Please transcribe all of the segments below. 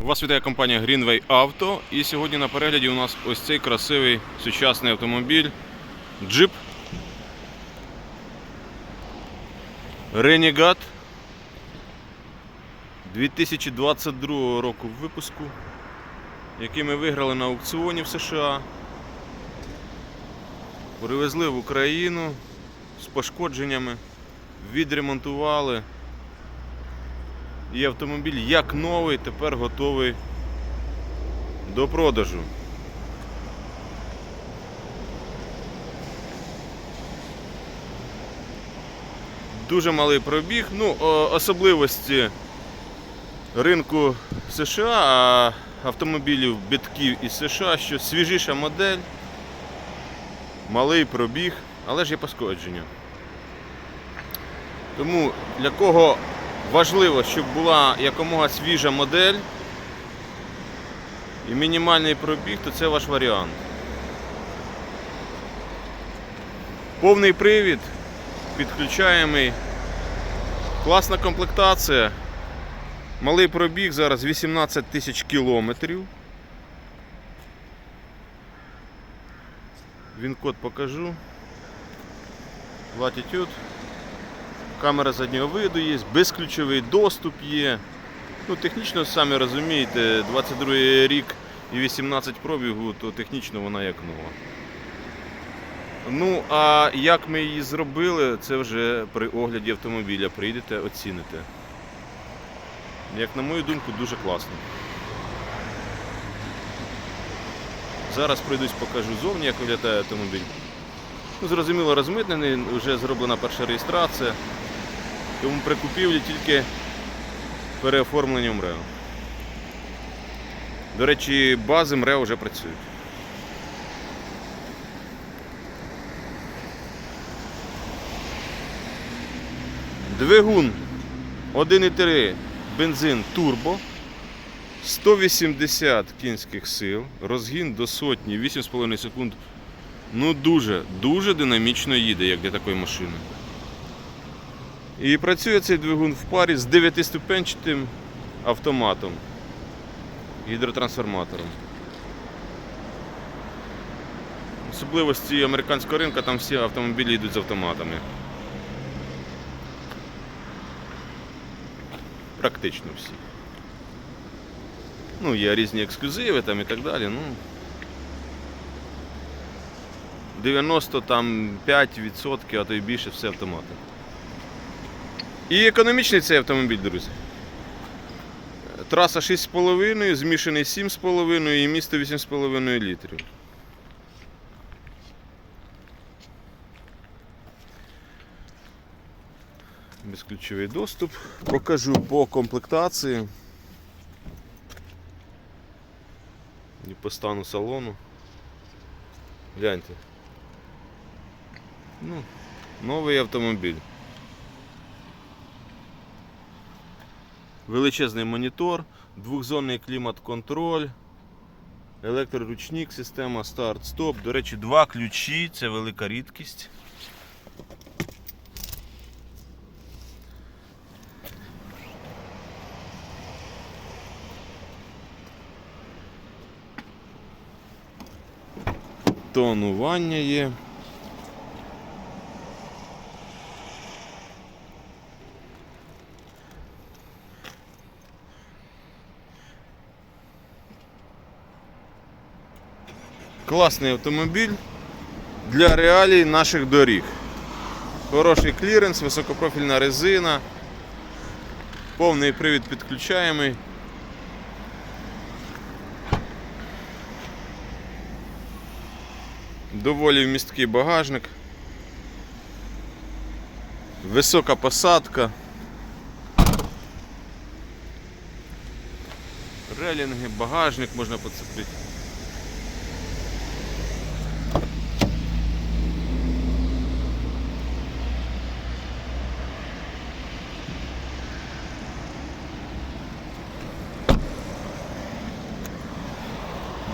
Вас вітає компанія Greenway Auto. І сьогодні на перегляді у нас ось цей красивий сучасний автомобіль Jeep Renegade 2022 року випуску, який ми виграли на аукціоні в США. Привезли в Україну з пошкодженнями, відремонтували. І автомобіль як новий, тепер готовий до продажу. Дуже малий пробіг. Ну, особливості ринку США, а автомобілів бітків із США, що свіжіша модель, малий пробіг, але ж є пошкодження. Тому для кого важливо, щоб була якомога свіжа модель і мінімальний пробіг, то це ваш варіант. Повний привід, підключаємий, класна комплектація. Малий пробіг зараз 18 тисяч кілометрів. Він код покажу. Latitude. Камера заднього виду є, безключовий доступ є. Ну, технічно, самі розумієте, 22 рік і 18 пробігу, то технічно вона як нова. Ну, а як ми її зробили, це вже при огляді автомобіля. Прийдете, оціните. Як на мою думку, дуже класно. Зараз пройдусь, покажу зовні, як виглядає автомобіль. Ну, зрозуміло, розмитнений, вже зроблена перша реєстрація. Тому при купівлі тільки переоформлення МРЕО. До речі, бази МРЕО вже працюють. Двигун 1,3 бензин турбо. 180 кінських сил, розгін до сотні, 8,5 секунд. Ну дуже, дуже динамічно їде, як для такої машини. І працює цей двигун в парі з 9-ступенчатим автоматом, гідротрансформатором. Особливості американського ринку, там всі автомобілі йдуть з автоматами. Практично всі. Ну, є різні ексклюзиви там і так далі. Ну, 95%, а то й більше все автомати. І економічний цей автомобіль, друзі. Траса 6,5, змішаний 7,5 і місто 8,5 літрів. Безключовий доступ. Покажу по комплектації. І по стану салону. Гляньте. Ну, новий автомобіль. Величезний монітор, двохзонний клімат-контроль, електроручник, система старт-стоп. До речі, два ключі, це велика рідкість. Тонування є. Класний автомобіль для реалій наших доріг. Хороший кліренс, високопрофільна резина, повний привід підключаємий. Доволі вмісткий багажник. Висока посадка. Релінги, багажник можна поцепити.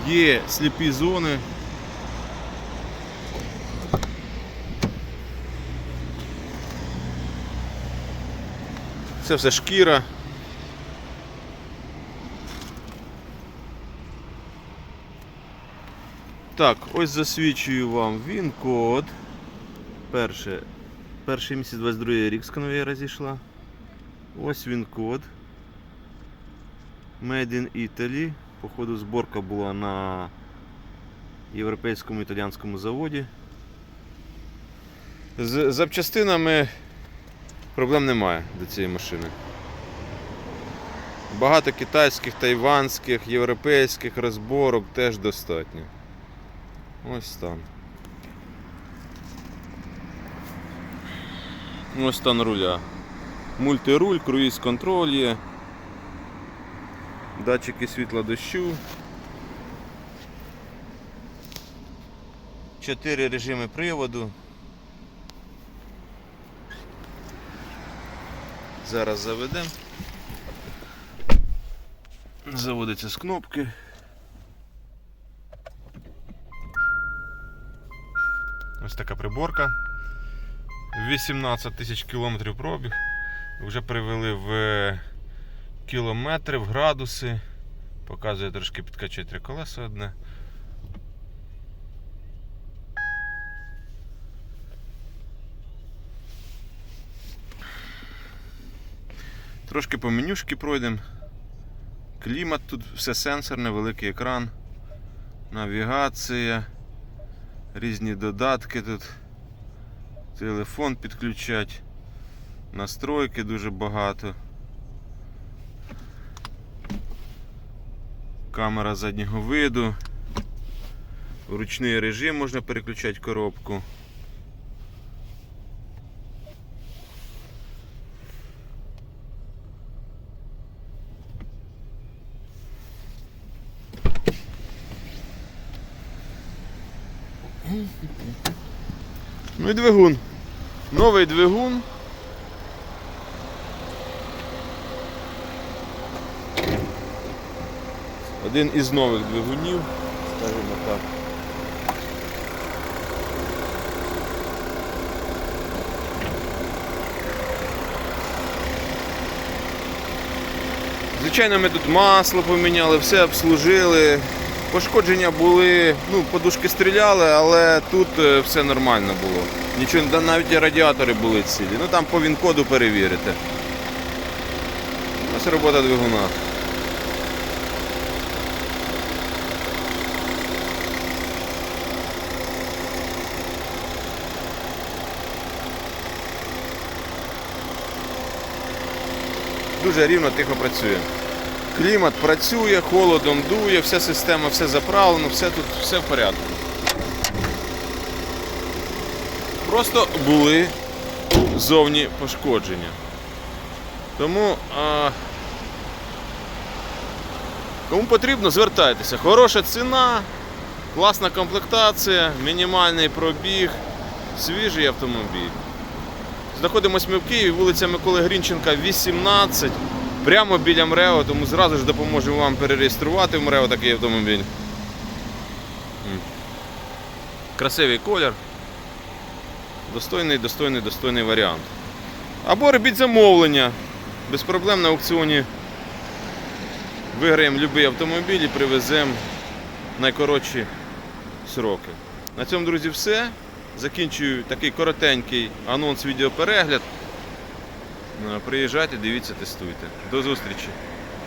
є сліпі зони. Це все шкіра. Так, ось засвідчую вам він код. Перше. Перший місяць 22 рік з конвейера зійшла. Ось він код. Made in Italy. Походу зборка була на європейському італійському заводі. З запчастинами проблем немає до цієї машини. Багато китайських, тайванських, європейських розборок теж достатньо. Ось стан. Ось стан руля. Мультируль, круїз контроль є. Датчики світла дощу. Чотири режими приводу. Зараз заведемо. Заводиться з кнопки. Ось така приборка. 18 тисяч кілометрів пробіг. Вже перевели в е, кілометри, в градуси. Показує трошки підкачує три колеса одне. Трошки по менюшки пройдемо. Клімат тут все сенсорне, великий екран, навігація, різні додатки тут, телефон підключать, настройки дуже багато. Камера заднього виду. Ручний режим можна переключати коробку. Ну і двигун. Новий двигун. Один із нових двигунів, скажімо так. Звичайно, ми тут масло поміняли, все обслужили. Пошкодження були, ну, подушки стріляли, але тут е, все нормально було. Нічого, навіть радіатори були цілі. Ну там по він-коду перевірите. Ось робота двигуна. Дуже рівно, тихо працює. Клімат працює, холодом дує, вся система, все заправлено, все тут все в порядку. Просто були зовні пошкодження. Тому а, кому потрібно, звертайтеся. Хороша ціна, класна комплектація, мінімальний пробіг, свіжий автомобіль. Знаходимося ми в Києві, вулиця Миколи Грінченка, 18, прямо біля МРЕО, тому зразу ж допоможемо вам перереєструвати в МРЕО такий автомобіль. Красивий колір. Достойний, достойний, достойний варіант. Або робіть замовлення. Без проблем на аукціоні виграємо будь-який автомобіль і привеземо найкоротші сроки. На цьому, друзі, все. Закінчую такий коротенький анонс відеоперегляд. Е, Приїжджайте, дивіться, тестуйте. До зустрічі!